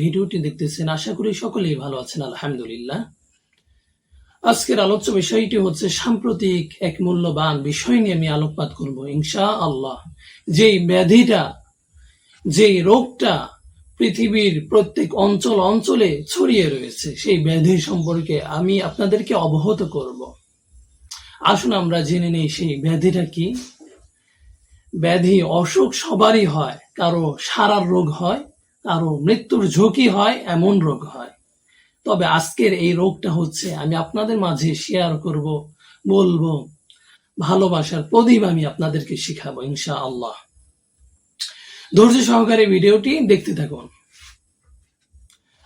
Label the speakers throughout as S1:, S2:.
S1: ভিডিওটি দেখতেছেন, আশা করি সকলেই ভালো আছেন, আলহামদুলিল্লাহ। আজকের আলোচ্য বিষয়টি হচ্ছে সাম্প্রতিক এক মূল্যবান বিষয় নিয়ে আমি আলোকপাত করব ইনশা আল্লাহ যেই ব্যাধিটা, যেই রোগটা পৃথিবীর প্রত্যেক অঞ্চল অঞ্চলে ছড়িয়ে রয়েছে। সেই ব্যাধি সম্পর্কে আমি আপনাদেরকে অবগত করব। আসুন আমরা জেনে নেই সেই ব্যাধিটা কি। ব্যাধি অসুখ সবারই হয়। কারও সারার রোগ হয়, কারও মৃত্যুর ঝুঁকি হয়, এমন রোগ হয়। তবে আজকের এই রোগটা হচ্ছে, আমি আপনাদের মাঝে শেয়ার করব, বলব, ভালোবাসার প্রদীপ আমি আপনাদেরকে শিখাবো ইনশা আল্লাহ ধৈর্য সহকারে ভিডিওটি দেখতে থাকুন।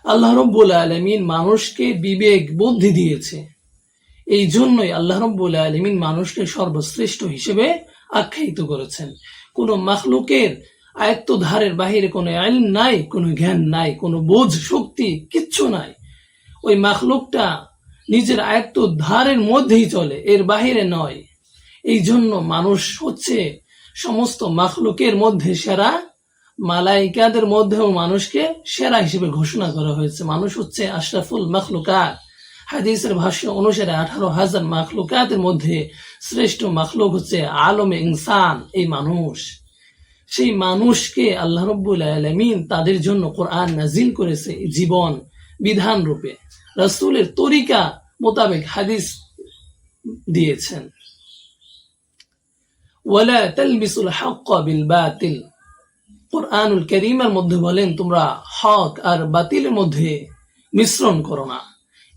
S1: আল্লাহ রব্বুল আলমিন মানুষকে বিবেক, বুদ্ধি দিয়েছে। এই জন্যই আল্লাহ রব্বুল আলমিন মানুষকে সর্বশ্রেষ্ঠ হিসেবে আখ্যায়িত করেছেন। কোন মাখলুকের আয়ত্ত ধারের বাহিরে কোনো আইন নাই, কোনো জ্ঞান নাই, কোনো বোঝ শক্তি কিচ্ছু নাই। ওই মাখলুকটা নিজের আয়ত্ত ধারের মধ্যেই চলে, এর বাহিরে নয়। এই জন্য মানুষ হচ্ছে সমস্ত মাখলুকের মধ্যে সেরা মালাইকাদের মধ্যেও মানুষকে সেরা হিসেবে ঘোষণা করা হয়েছে। মানুষ হচ্ছে আশরাফুল মাখলুকাত। হাদিসের ভাষ্য অনুসারে আঠারো হাজার মাখলুকাতের মধ্যে শ্রেষ্ঠ মাখলুক হচ্ছে আলমে ইনসান, এই মানুষ। সেই মানুষকে আল্লাহ রব্বুল আলমিন তাদের জন্য কোরআন নাজিল করেছে জীবন বিধান রূপে। রাসূলের তরিকা মোতাবেক হাদিস দিয়েছেন। ওয়ালা তালবিসুল হাক্কা বিল বাতিল। কোরআনুল করিমের মধ্যে বলেন, তোমরা হক আর বাতিলের মধ্যে মিশ্রণ করো না।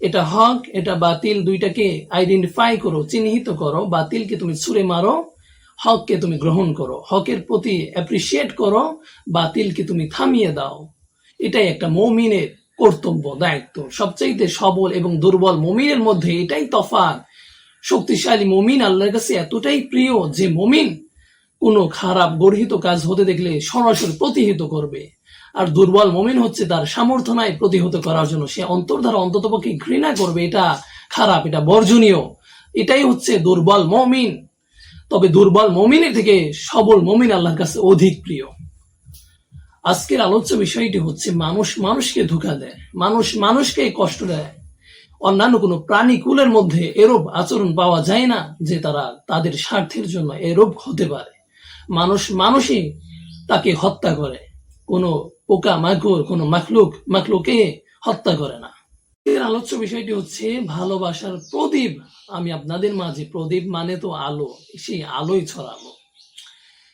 S1: এটা হক, এটা বাতিল দুইটাকে আইডেন্টিফাই করো, চিহ্নিত করো। বাতিলকে তুমি ছুঁড়ে মারো, হককে তুমি গ্রহণ করো। হকের প্রতি অ্যাপ্রিসিয়েট করো, বাতিলকে তুমি থামিয়ে দাও। এটাই একটা মমিনের কর্তব্য, দায়িত্ব। সবচাইতে সবল এবং দুর্বল মমিনের মধ্যে এটাই তফাৎ। শক্তিশালী মমিন আল্লাহর কাছে এতটাই প্রিয় যে মমিন কোনো খারাপ গর্হিত কাজ হতে দেখলে সরাসরি প্রতিহিত করবে। আর দুর্বল মমিন হচ্ছে তার সামর্থ্য নাই প্রতিহত করার জন্য। সে অন্তর্ধারা অন্ততপক্ষে ঘৃণা করবে, এটা খারাপ, এটা বর্জনীয়। এটাই হচ্ছে দুর্বল মমিন। তবে দুর্বল মমিনের থেকে সবল মমিন আল্লাহর কাছে অধিক প্রিয়। আজকের আলোচ্য বিষয়টি হচ্ছে মানুষ মানুষকে ধোকা দেয়, মানুষ মানুষকে কষ্ট দেয়। অন্যান্য কোনো প্রাণীকুলের মধ্যে এরূপ আচরণ পাওয়া যায় না যে তারা তাদের স্বার্থের জন্য এরূপ হতে পারে। মানুষ মানুষই তাকে হত্যা করে। কোনো পোকা মাকুর কোনো মাখলুক মাখলুকে হত্যা করে না। এর আলোচ্য বিষয়টি হচ্ছে ভালোবাসার প্রদীপ। আমি আপনাদের মাঝে, প্রদীপ মানে তো আলো, সেই আলোই ছড়াবো।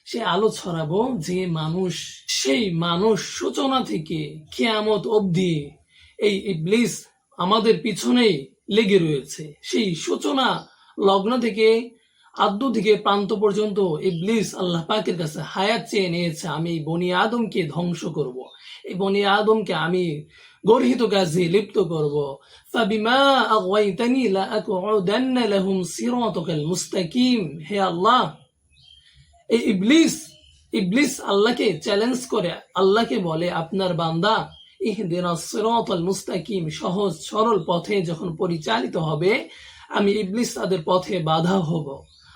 S1: সেই আলো ছড়াবো যে মানুষ, সেই মানুষ সূচনা থেকে কেয়ামত অবধি এই ইবলিস আমাদের পিছনেই লেগে রয়েছে। সেই সূচনা লগ্ন থেকে আদ্য থেকে প্রান্ত পর্যন্ত ইবলিস আল্লাহ পাকের কাছে হায়াত চেয়ে নিয়েছে, আমি বনি আদমকে ধ্বংস করব। এই বনি আদমকে আমি গর্হিত কাজে লিপ্ত করব। মুস্তাকিম। হে আল্লাহ, এই ইবলিস ইবলিস আল্লাহকে চ্যালেঞ্জ করে, আল্লাহকে বলে, আপনার বান্দা, ইহদিনা মুস্তাকিম, সহজ সরল পথে যখন পরিচালিত হবে, আমি ইবলিস তাদের পথে বাধা হব।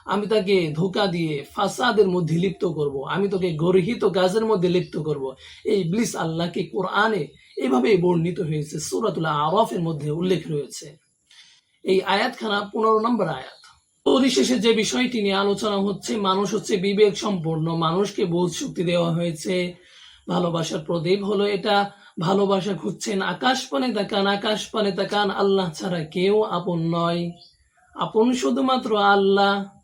S1: আমি তাকে ধোকা দিয়ে ফাসাদের মধ্যে লিপ্ত করব। আমি তোকে গর্হিত কাজের মধ্যে লিপ্ত করব। এই ইবলিস আল্লাহকে কোরআনে এভাবে বর্ণিত হয়েছে, সুরাতুল আরফের মধ্যে উল্লেখ রয়েছে। এই আয়াতখানা পনেরো নম্বর আয়াত। পরিশেষে যে বিষয়টি নিয়ে আলোচনা হচ্ছে, মানুষ হচ্ছে বিবেক সম্পন্ন, মানুষকে বোধ শক্তি দেওয়া হয়েছে। ভালোবাসার প্রদীপ হলো এটা, ভালোবাসা খুঁজছেন আকাশ পানে তাকান আকাশ পানে তাকান আল্লাহ ছাড়া কেউ আপন নয়। আপন শুধুমাত্র আল্লাহ।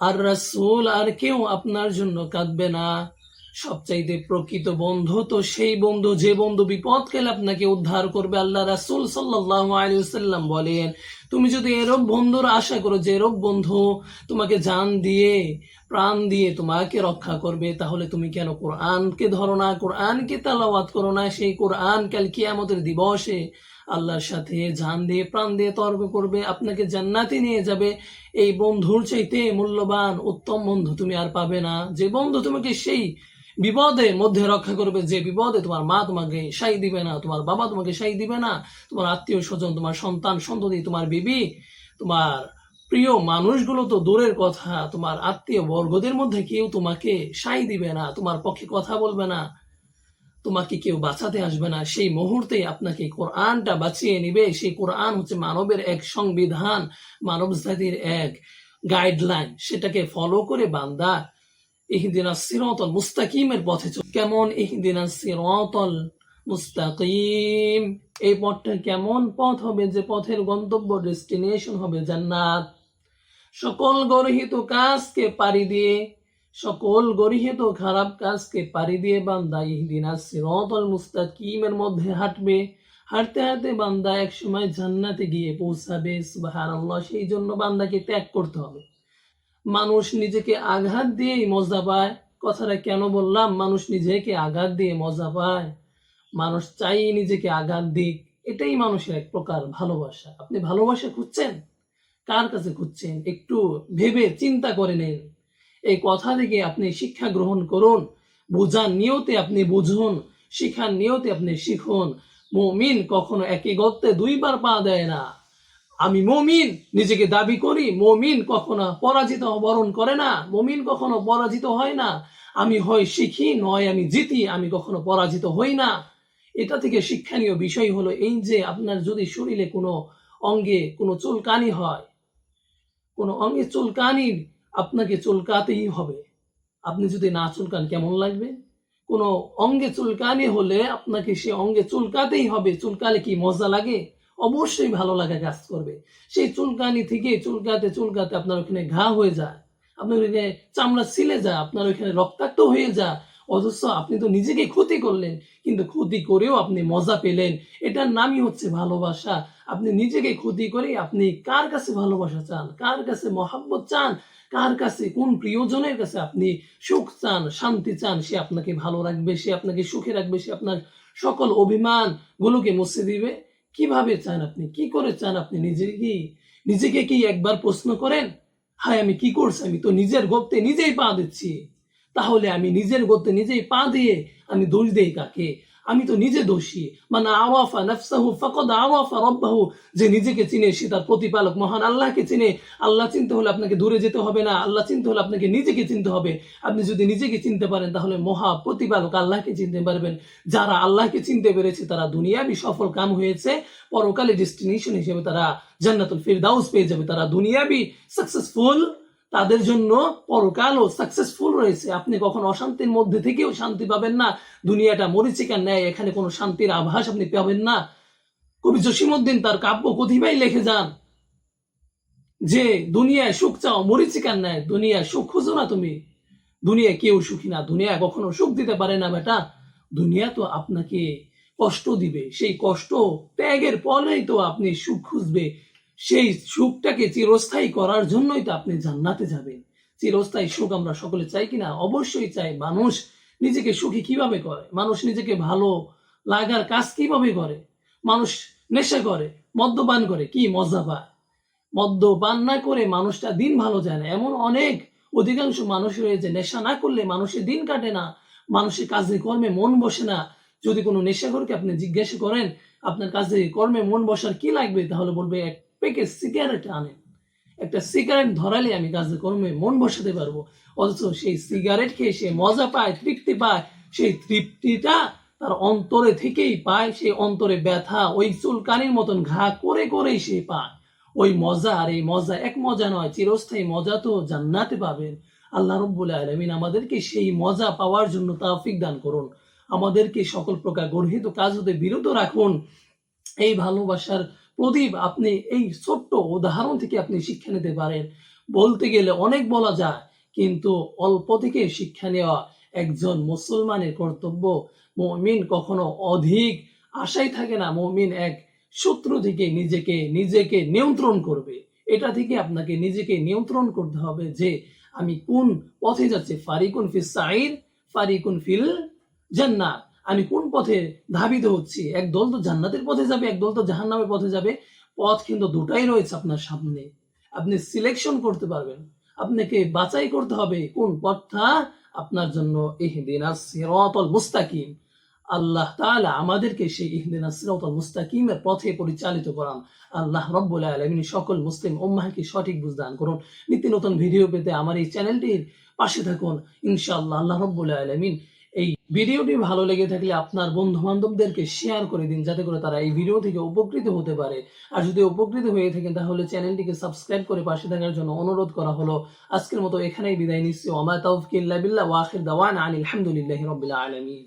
S1: আর রাসূল আর কেউ আপনার জন্য কাঁদবে না। সবচাইতে প্রকৃত বন্ধু তো সেই বন্ধু, যে বন্ধু বিপদ গেলে আপনাকে উদ্ধার করবে। আল্লাহ রাসূল আলাইহি বলেন, তুমি যদি এরব বন্ধুর আশা করো, যে এরব বন্ধু তোমাকে জান দিয়ে, প্রাণ দিয়ে তোমাকে রক্ষা করবে, তাহলে তুমি কেন কোরআনকে ধরো না? কোরআনকে তালাওয়াত করো না? সেই কোরআন কাল কিয়ামতের দিবসে আল্লাহর সাথে জান দিয়ে, প্রাণ দিয়ে তর্ক করবে, আপনাকে জান্নাতে নিয়ে যাবে। এই বন্ধুর চাইতে মূল্যবান উত্তম বন্ধু তুমি আর পাবে না। যে বন্ধু তোমাকে সেই বিপদের মধ্যে রক্ষা করবে, যে বিপদে তোমার মা তোমাকে সাই দিবে না, তোমার বাবা তোমাকে সাই দিবে না, তোমার আত্মীয় স্বজন, তোমার সন্তান, সন্ততি, তোমার বিবি, তোমার প্রিয় মানুষগুলো তো দূরের কথা, তোমার আত্মীয় বর্গদের মধ্যে কেউ তোমাকে সাই দিবে না, তোমার পক্ষে কথা বলবে না। তোমাকে কেউ বাঁচাতে আসবে না। সেই মুহূর্তে আপনাকে কোরআনটা বাঁচিয়ে নিবে। সেই কোরআন হচ্ছে মানবের এক সংবিধান, মানব জাতির এক গাইডলাইন সেটাকে ফলো করে বান্দা সিরাতাল মুস্তাকিমের পথে চল। কেমন? সিরাতাল মুস্তাকিম। এই পথটা কেমন পথ হবে? যে পথের গন্তব্য ডেস্টিনেশন হবে জান্নাত। সকল গরহিত কাজকে পাড়ি দিয়ে সকল গরিহিত খারাপ কাজকে পাড়ি দিয়ে বান্দা ইহদিনা সিরাতাল মুস্তাকিমের মধ্যে হাঁটবে। হাঁটতে হাঁটতে বান্দা এক সময় জান্নাতে গিয়ে পৌঁছাবে। সুবহানাল্লাহ, সেই জন্য বান্দাকে ত্যাগ করতে হবে। মানুষ নিজেকে আঘাত দিয়েই মজা পায়। কথাটা কেন বললাম? মানুষ নিজেকে আঘাত দিয়ে মজা পায়। মানুষ চাই নিজেকে আঘাত দিক। এটাই মানুষের এক প্রকার ভালোবাসা। আপনি ভালোবাসা খুঁজছেন? কার কাছে খুঁজছেন? একটু ভেবে চিন্তা করে নেন। এই কথা থেকে আপনি শিক্ষা গ্রহণ করুন। বোঝার নিয়তে আপনি বুঝুন। শিখার নিয়তে আপনি শিখুন। মমিন কখনো একই গর্তে দুইবার পা দেয় না। আমি মমিন, নিজেকে দাবি করি, মমিন কখনো পরাজিত বরণ করে না। মমিন কখনো পরাজিত হয় না। আমি হয় শিখি, নয় আমি জিতি, আমি কখনো পরাজিত হই না। এটা থেকে শিক্ষণীয় বিষয় হলো এই যে আপনার যদি শরীরে কোনো অঙ্গে কোনো চুলকানি হয়, কোনো অঙ্গে চুলকানি আপনাকে চুলকাতেই হবে। আপনি যদি না চুলকান, কেমন লাগবে? কোনো অঙ্গে চুলকানি হলে আপনাকে সে অঙ্গে চুলকাতেই হবে। চুলকালে কি মজা লাগে? অবশ্যই ভালো লাগা কাজ করবে। সেই চুলকানি থেকে চুলকাতে চুলকাতে আপনার ওখানে ঘা হয়ে যায়। আপনার ওখানে চামড়া ছিলে যায়, আপনার ওখানে রক্তাক্ত হয়ে যায়। অথচ আপনি তো নিজেকে ক্ষতি করলেন, কিন্তু ক্ষতি করেও আপনি মজা পেলেন। এটার নামই হচ্ছে ভালোবাসা। আপনি নিজেকে ক্ষতি করে আপনি কার কাছে ভালোবাসা চান? কার কাছে মহাব্বত চান? কার কাছে, কোন প্রিয়জনের কাছে আপনি সুখ চান, শান্তি চান? সে আপনাকে ভালো রাখবে, সে আপনাকে সুখে রাখবে, সে আপনার সকল অভিমান গুলোকে মুছে দিবে। কীভাবে চান আপনি? কি করে চান আপনি? নিজে কি, নিজেকে কি একবার প্রশ্ন করেন? হায়, আমি কি করছি? আমি তো নিজের গর্তে নিজেই পা দিচ্ছি। তাহলে আমি নিজের গর্তে নিজেই পা দিয়ে আমি দোষ দেই কাকে? আমি তো নিজে দোষী। মানে আওয়াফা নফসাহু ফকদ আওয়াফা রব্বাহু। যে নিজেকে চিনে, সে তার প্রতিপালক মহান আল্লাহকে চিনে। আল্লাহ চিনতে হলে আপনাকে দূরে যেতে হবে না। আল্লাহ চিনতে হলে আপনাকে নিজেকে চিনতে হবে। আপনি যদি নিজেকে চিনতে পারেন, তাহলে মহা প্রতিপালক আল্লাহকে চিনতে পারবেন। যারা আল্লাহকে চিনতে পেরেছে, তারা দুনিয়াবি সফল কাম হয়েছে। পরকালে ডেস্টিনেশন হিসেবে তারা জান্নাতুল ফিরদাউস পেয়ে যাবে। তারা দুনিয়াবি সাকসেসফুল তাদের জন্য পরকালও সাকসেসফুল রয়েছে। আপনি কখন অশান্তির মধ্যে থেকেও শান্তি পাবেন না। দুনিয়াটা মরিচিকার ন্যায়, এখানে কোনো শান্তির আভাস আপনি পাবেন না। কবি জসিমুদ্দিন তার কাব্য কথিবাই লিখে যান যে, দুনিয়ায় সুখ চাও, মরিচিকার ন্যায়। দুনিয়ায় সুখ খুঁজো না তুমি। দুনিয়ায় কেউ সুখী না। দুনিয়া কখনো সুখ দিতে পারে না, বেটা। দুনিয়া তো আপনাকে কষ্ট দিবে। সেই কষ্ট ত্যাগের পরেই তো আপনি সুখ খুঁজবে। সেই সুখটাকে চিরস্থায়ী করার জন্যই তো আপনি জান্নাতে যাবেন। চিরস্থায়ী সুখ আমরা সকলে চাই কিনা? অবশ্যই চাই। মানুষ নিজেকে সুখী কীভাবে করে? মানুষ নিজেকে ভালো লাগার কাজ কীভাবে করে? মানুষ নেশা করে, মদ্যপান করে, কি মজা পায়? মদ্যপান না করে মানুষটা দিন ভালো যায় না। এমন অনেক অধিকাংশ মানুষ রয়েছে, নেশা না করলে মানুষের দিন কাটে না। মানুষের কাজে কর্মে মন বসে না। যদি কোনো নেশাখোরকে আপনি জিজ্ঞাসা করেন, আপনার কাজে কর্মে মন বসার কি লাগবে? তাহলে বলবে, এক প্যাকেট সিগারেট আনেন একটা সিগারেট ধরালে আমি কাজে কর্মে মন বসাতে পারব। অথচ সেই সিগারেট খেয়ে সে মজা পায়, তৃপ্তি পায়। সেই তৃপ্তিটা তার অন্তরে থেকেই পায়। সেই অন্তরে ব্যথা ওই চুলকানির মতন ঘা করে করেই সে পায়। ওই মজা আর এই মজা এক মজা নয়, চিরস্থায়ী মজা তো জান্নাতে পাবেন। আল্লাহ রব্বুল আলমিন আমাদেরকে সেই মজা পাওয়ার জন্য তাফিক দান করুন। আমাদেরকে সকল প্রকার গর্হিত কাজ হতে বিরত রাখুন। এই ভালোবাসার প্রদীপ, আপনি এই ছোট্ট উদাহরণ থেকে আপনি শিক্ষা নিতে পারেন। বলতে গেলে অনেক বলা যায়, কিন্তু অল্প থেকে শিক্ষা নেওয়া একজন মুসলমানের কর্তব্য। মমিন কখনো অধিক আশাই থাকে না, মমিন এক শত্রু থেকে নিজেকে নিজেকে নিয়ন্ত্রণ করবে। এটা থেকে আপনাকে নিজেকে নিয়ন্ত্রণ করতে হবে যে, আমি কোন পথে যাচ্ছি? ফারিকুন ফিল সাইর ফারিকুন ফিল জান্নাত আমি কোন পথে ধাবিত হচ্ছি? এক দল তো জান্নাতের পথে যাবে, এক দল তো জাহান্নামের পথে যাবে। পথ কিন্তু দুটাই রয়েছে আপনার সামনে। আপনি সিলেকশন করতে পারবেন। আপনাকে বাছাই করতে হবে কোন পথটা আপনার জন্য ইহদিনাস সিরাতাল মুস্তাকিম। আল্লাহ তাআলা আমাদেরকে সেই ইহদিনা সিরাতাল মুস্তাকিমের পথে পরিচালিত করান। আল্লাহ রব্বুল আলামিন সকল মুসলিম উম্মাহকে সঠিক বুঝদান করুন। নিত্য নতুন ভিডিও পেতে আমার এই চ্যানেলটির পাশে থাকুন। ইনশাআল্লাহ, আল্লাহ রব্বুল আলামিন এই ভিডিওটি ভালো লেগে থাকলে আপনার বন্ধু বান্ধবদেরকে শেয়ার করে দিন, যাতে করে তারা এই ভিডিও থেকে উপকৃত হতে পারে। আর যদি উপকৃত হয়ে থাকেন, তাহলে চ্যানেলটিকে সাবস্ক্রাইব করে পাশে থাকার জন্য অনুরোধ করা হলো। আজকের মতো এখানেই বিদায় নিচ্ছি। ওমা ওয়া আখির আনিল হামদুলিল্লাহি রাব্বিল আলামিন।